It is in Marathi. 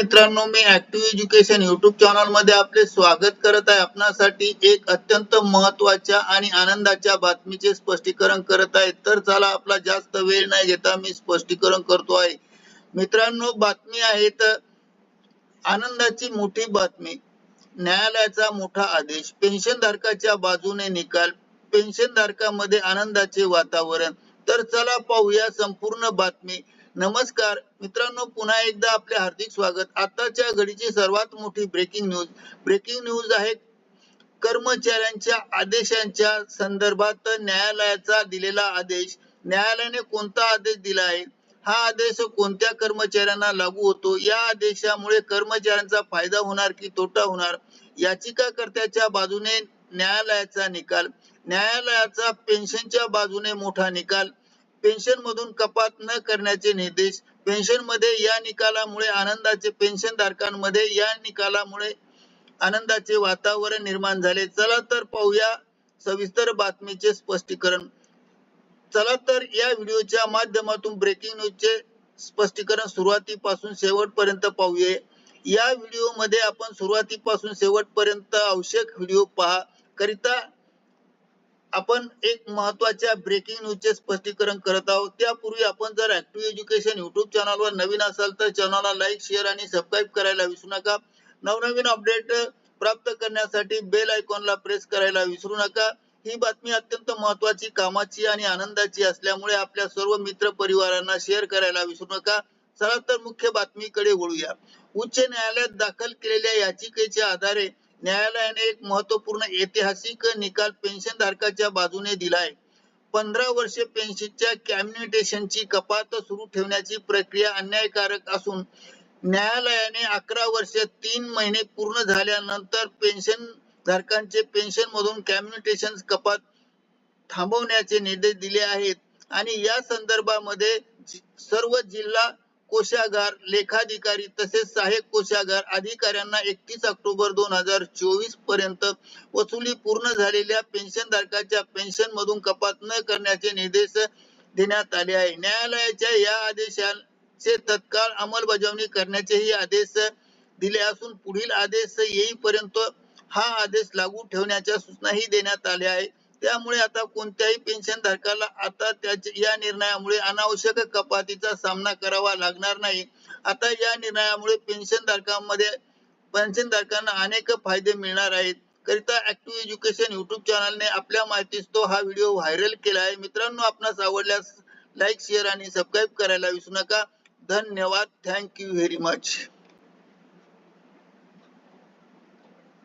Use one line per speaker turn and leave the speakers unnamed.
मित्रांनो मी ऍक्टिव्ह एज्युकेशन युट्यूब चॅनलमध्ये आपले स्वागत करत आहे. आपणासाठी एक अत्यंत महत्त्वाच्या आणि आनंदाच्या बातमीचे स्पष्टीकरण करत आहे. तर चला आपला जास्त वेळ नाही घेता मी स्पष्टीकरण करतो आहे. मित्रांनो बातमी आहे तर आनंदाची मोठी बातमी. न्यायालयाचा मोठा आदेश. पेन्शन धारकाच्या बाजूने निकाल. पेन्शन धारकामध्ये आनंदाचे वातावरण. तर चला पाहूया संपूर्ण बातमी. नमस्कार. मित्रांनो पुन्हा एकदा आपले हार्दिक स्वागत. आताच्या घडीची सर्वात मोठी ब्रेकिंग न्यूज ब्रेकिंग न्यूज आहे कर्मचाऱ्यांच्या आदेशांच्या संदर्भात न्यायालयाचा दिलेला आदेश. न्यायालयाने कोणता आदेश दिला आहे? हा आदेश कोणत्या कर्मचाऱ्यांना लागू होतो? या आदेशामुळे कर्मचाऱ्यांचा फायदा होणार की तोटा होणार? याचिकाकर्त्याच्या बाजूने न्यायालयाचा निकाल. न्यायालयाचा पेन्शनच्या बाजूने मोठा निकाल. पेन्शन मधून कपात न करण्याचे निर्देश. पेन्शनमध्ये या निकालामुळे आनंदाचे पेन्शन धारकांमध्ये या निकालामुळे आनंदाचे वातावरण निर्माण झाले. चला तर पाहूया सविस्तर बातमीचे स्पष्टीकरण. चला तर या व्हिडिओच्या माध्यमातून ब्रेकिंग न्यूजचे स्पष्टीकरण सुरुवातीपासून शेवटपर्यंत पाहूया. या व्हिडिओमध्ये आपण सुरुवातीपासून शेवटपर्यंत आवश्यक व्हिडिओ पहा. करिता आपण एक महत्त्वाच्या ब्रेकिंग न्यूजचे स्पष्टीकरण करत आहोत. त्यापूर्वी आपण जर ऍक्टिव्ह एज्युकेशन युट्यूब चॅनलवर नवीन असाल तर चॅनलला लाईक शेअर आणि सबस्क्राईब करायला विसरू नका. नवनवीन अपडेट प्राप्त करण्यासाठी बेल आयकॉनला प्रेस करायला विसरू नका. ही बातमी अत्यंत महत्वाची कामाची आणि आनंदाची असल्यामुळे आपल्या सर्व मित्र परिवारांना शेअर करायला विसरू नका. चला तर मुख्य बातमीकडे वळूया. उच्च न्यायालयात दाखल केलेल्या याचिकेच्या आधारे न्यायालयाने एक महत्त्वपूर्ण ऐतिहासिक निकाल पेन्शन धारकाच्या बाजूने दिलाय. पंधरा वर्षे पेन्शनच्या कॅम्युनिटेशनची कपात सुरू ठेवण्याची प्रक्रिया अन्यायकारक असून न्यायालयाने अकरा वर्ष तीन महिने पूर्ण झाल्यानंतर पेन्शन धारकांचे पेन्शन मधून कॅम्युनिटेशन कपात थांबवण्याचे निर्देश दिले आहेत. आणि या संदर्भामध्ये सर्व जिल्हा कोषागार लेखाधिकारी तसेच सहाय्यक कोषागार अधिकाऱ्यांना एकतीस ऑक्टोबर दोन हजार चोवीसपर्यंत वसुली पूर्ण झालेल्या पेन्शन धारकाच्या पेन्शन मधून कपात न करण्याचे निर्देश देण्यात आले आहे. न्यायालयाच्या या आदेशाचे तत्काळ अंमलबजावणी करण्याचेही आदेश दिले असून पुढील आदेश येईपर्यंत हा आदेश लागू ठेवण्याच्या सूचनाही देण्यात आल्या आहे त्यामुळे आता कोणत्याही पेन्शन धारकाला आता त्याच्या या निर्णयामुळे अनावश्यक कपातीचा सामना करावा लागणार नाही. आता या निर्णयामुळे पेन्शन धारकांमध्ये पेन्शन धारकांना अनेक फायदे मिळणार आहेत. करिता ऍक्टिव्ह एज्युकेशन युट्यूब चॅनलने आपल्या माहितीस तो हा व्हिडिओ व्हायरल केला आहे. मित्रांनो आपणास आवडल्यास लाईक शेअर आणि सबस्क्राईब करायला विसरू नका. धन्यवाद. Thank you very much